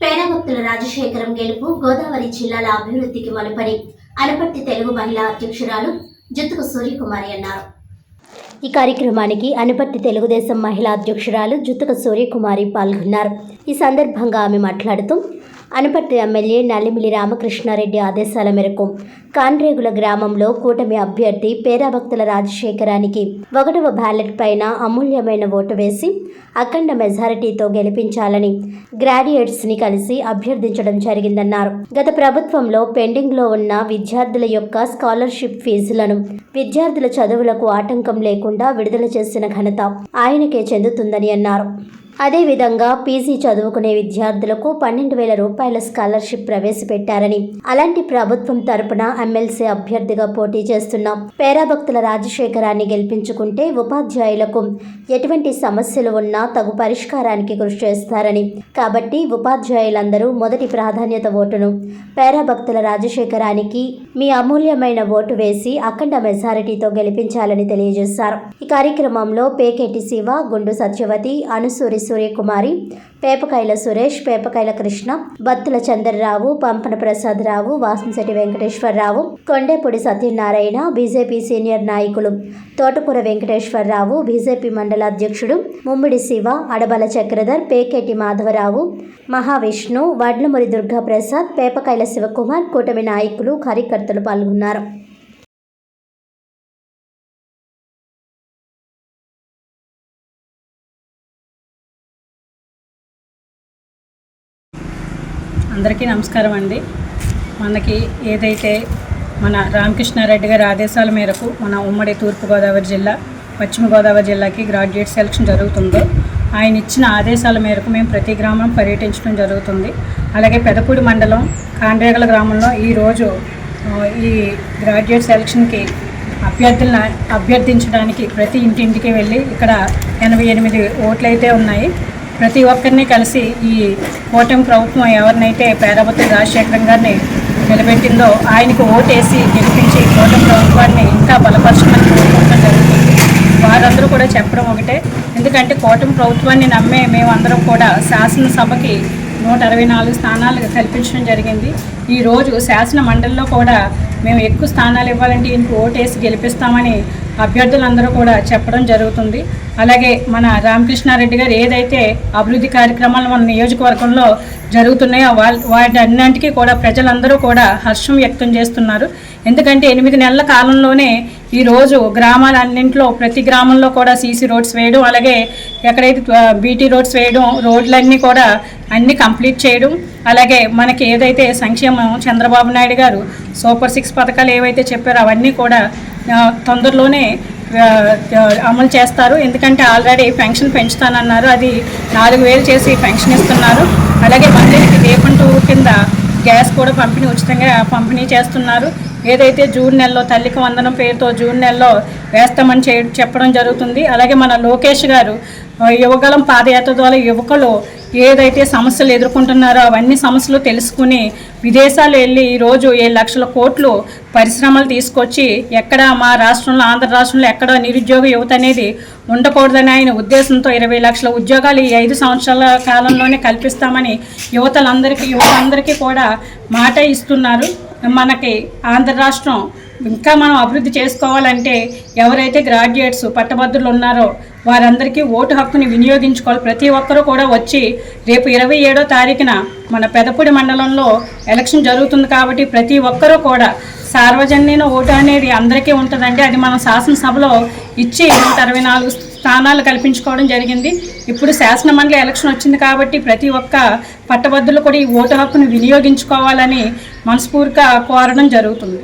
పేరభక్తుల రాజశేఖరం గెలుపు గోదావరి జిల్లాల అభివృద్ధికి మలుపని అనపర్తి తెలుగు మహిళా అధ్యక్షురాలు జుత్తుకు సూర్యకుమారి అన్నారు. ఈ కార్యక్రమానికి అనుపర్తి తెలుగుదేశం మహిళా అధ్యక్షురాలు జుత్తుక సూర్యకుమారి పాల్గొన్నారు. ఈ సందర్భంగా ఆమె మాట్లాడుతూ అనపర్తి ఎమ్మెల్యే నల్లిమిలి రామకృష్ణారెడ్డి ఆదేశాల మేరకు కాన్రేగుల గ్రామంలో కూటమి అభ్యర్థి పేరాభక్తుల రాజశేఖరానికి ఒకటవ బ్యాలెట్ పైన అమూల్యమైన ఓటు వేసి అఖండ మెజారిటీతో గెలిపించాలని గ్రాడ్యుయేట్స్ని కలిసి అభ్యర్థించడం జరిగిందన్నారు. గత ప్రభుత్వంలో పెండింగ్లో ఉన్న విద్యార్థుల యొక్క స్కాలర్షిప్ ఫీజులను విద్యార్థుల చదువులకు ఆటంకం లేకుండా విడుదల చేసిన ఘనత ఆయనకే చెందుతుందని అన్నారు. అదేవిధంగా పీజీ చదువుకునే విద్యార్థులకు పన్నెండు వేల రూపాయల స్కాలర్షిప్ ప్రవేశపెట్టారని అలాంటి ప్రభుత్వం తరపున ఎమ్మెల్సీ అభ్యర్థిగా పోటీ చేస్తున్న. పేరాభక్తుల రాజశేఖరాన్ని గెలిపించుకుంటే ఉపాధ్యాయులకు ఎటువంటి సమస్యలు ఉన్నా తగు పరిష్కారానికి కృషి చేస్తారని. కాబట్టి ఉపాధ్యాయులందరూ మొదటి ప్రాధాన్యత ఓటును పేరాభక్తుల రాజశేఖరానికి మీ అమూల్యమైన ఓటు వేసి అఖండ మెజారిటీతో గెలిపించాలని తెలియజేశారు. ఈ కార్యక్రమంలో పేకేటి శివ గుండు సత్యవతి అనుసూరి సూర్యకుమారి పేపకాయల సురేష్ పేపకాయల కృష్ణ బత్తుల చంద్రరావు పంపన ప్రసాదరావు వాసంశెట్టి వెంకటేశ్వరరావు కొండేపూడి సత్యనారాయణ బీజేపీ సీనియర్ నాయకులు తోటకూర వెంకటేశ్వరరావు బీజేపీ మండల అధ్యక్షుడు ముమ్మిడి శివ అడబల చక్రధర్ పేకేటి మాధవరావు మహావిష్ణు వడ్లమురి దుర్గాప్రసాద్ పేపకాయల శివకుమార్ కూటమి నాయకులు కార్యకర్తలు పాల్గొన్నారు. అందరికీ నమస్కారం అండి. మనకి ఏదైతే మన రామకృష్ణారెడ్డి గారి ఆదేశాల మేరకు మన ఉమ్మడి తూర్పుగోదావరి జిల్లా పశ్చిమ గోదావరి జిల్లాకి గ్రాడ్యుయేట్ సెలక్షన్ జరుగుతుందో ఆయన ఇచ్చిన ఆదేశాల మేరకు మేము ప్రతి గ్రామం పర్యటించడం జరుగుతుంది. అలాగే పెదపూడి మండలం కాండ్రేగల గ్రామంలో ఈరోజు ఈ గ్రాడ్యుయేట్ సెలక్షన్కి అభ్యర్థులను అభ్యర్థించడానికి ప్రతి ఇంటింటికి వెళ్ళి ఇక్కడ ఎనభై ఎనిమిది ఓట్లు అయితే ఉన్నాయి. ప్రతి ఒక్కరిని కలిసి ఈ కూటమి ప్రభుత్వం ఎవరినైతే పేదపతి రాజశేఖరం గారిని నిలబెట్టిందో ఆయనకు ఓటేసి గెలిపించి కూటమి ప్రభుత్వాన్ని ఇంకా బలపరచమని కోరుకోవడం జరుగుతుంది వారందరూ కూడా చెప్పడం ఒకటే. ఎందుకంటే కూటమి ప్రభుత్వాన్ని నమ్మే మేమందరం కూడా శాసనసభకి నూట అరవై నాలుగు స్థానాలు కల్పించడం జరిగింది. ఈ రోజు శాసన మండలిలో కూడా మేము ఎక్కువ స్థానాలు ఇవ్వాలంటే ఈయనకు ఓటేసి గెలిపిస్తామని అభ్యర్థులందరూ కూడా చెప్పడం జరుగుతుంది. అలాగే మన రామకృష్ణారెడ్డి గారు ఏదైతే అభివృద్ధి కార్యక్రమాలు మన నియోజకవర్గంలో జరుగుతున్నాయో వాళ్ళ వాటి అన్నింటికీ కూడా ప్రజలందరూ కూడా హర్షం వ్యక్తం చేస్తున్నారు. ఎందుకంటే ఎనిమిది నెలల కాలంలోనే ఈరోజు గ్రామాలన్నింటిలో ప్రతి గ్రామంలో కూడా సీసీ రోడ్స్ వేయడం అలాగే ఎక్కడైతే బీటీ రోడ్స్ వేయడం రోడ్లన్నీ కూడా అన్నీ కంప్లీట్ చేయడం అలాగే మనకి ఏదైతే సంక్షేమం చంద్రబాబు నాయుడు గారు సూపర్ సిక్స్ పథకాలు ఏవైతే చెప్పారో అవన్నీ కూడా తొందరలోనే అమలు చేస్తారు. ఎందుకంటే ఆల్రెడీ పెన్షన్ పెంచుతానన్నారు. అది నాలుగు వేలు చేసి పెన్షన్ ఇస్తున్నారు. అలాగే మళ్ళీ దీపం టూ కింద గ్యాస్ కూడా పంపిణీ ఉచితంగా పంపిణీ చేస్తున్నారు. ఏదైతే జూన్ నెలలో తల్లికి వందనం పేరుతో జూన్ నెలలో వేస్తామని చే చెప్పడం జరుగుతుంది. అలాగే మన లోకేష్ గారు యువగలం పాదయాత్ర ద్వారా యువకులు ఏదైతే సమస్యలు ఎదుర్కొంటున్నారో అవన్నీ సమస్యలు తెలుసుకుని విదేశాలు వెళ్ళి ఈరోజు ఏడు లక్షల కోట్లు పరిశ్రమలు తీసుకొచ్చి ఎక్కడ మా రాష్ట్రంలో ఆంధ్ర రాష్ట్రంలో ఎక్కడ నిరుద్యోగ యువత అనేది ఉండకూడదని ఆయన ఉద్దేశంతో ఇరవై లక్షల ఉద్యోగాలు ఈ ఐదు సంవత్సరాల కాలంలోనే కల్పిస్తామని యువతలందరికీ యువతందరికీ కూడా మాట ఇస్తున్నారు. మనకి ఆంధ్ర రాష్ట్రం ఇంకా మనం అభివృద్ధి చేసుకోవాలంటే ఎవరైతే గ్రాడ్యుయేట్స్ పట్టభద్రులు ఉన్నారో వారందరికీ ఓటు హక్కుని వినియోగించుకోవాలి. ప్రతి ఒక్కరూ కూడా వచ్చి రేపు ఇరవై ఏడో తారీఖున మన పెదపూడి మండలంలో ఎలక్షన్ జరుగుతుంది కాబట్టి ప్రతి ఒక్కరూ కూడా సార్వజనీన ఓటు అనేది అందరికీ ఉంటుందండి. అది మనం శాసనసభలో ఇచ్చి నూట అరవై నాలుగు స్థానాలు కల్పించుకోవడం జరిగింది. ఇప్పుడు శాసనమండలి ఎలక్షన్ వచ్చింది కాబట్టి ప్రతి ఒక్క పట్టభద్రులు కూడా ఈ ఓటు హక్కును వినియోగించుకోవాలని మనస్ఫూర్తిగా కోరడం జరుగుతుంది.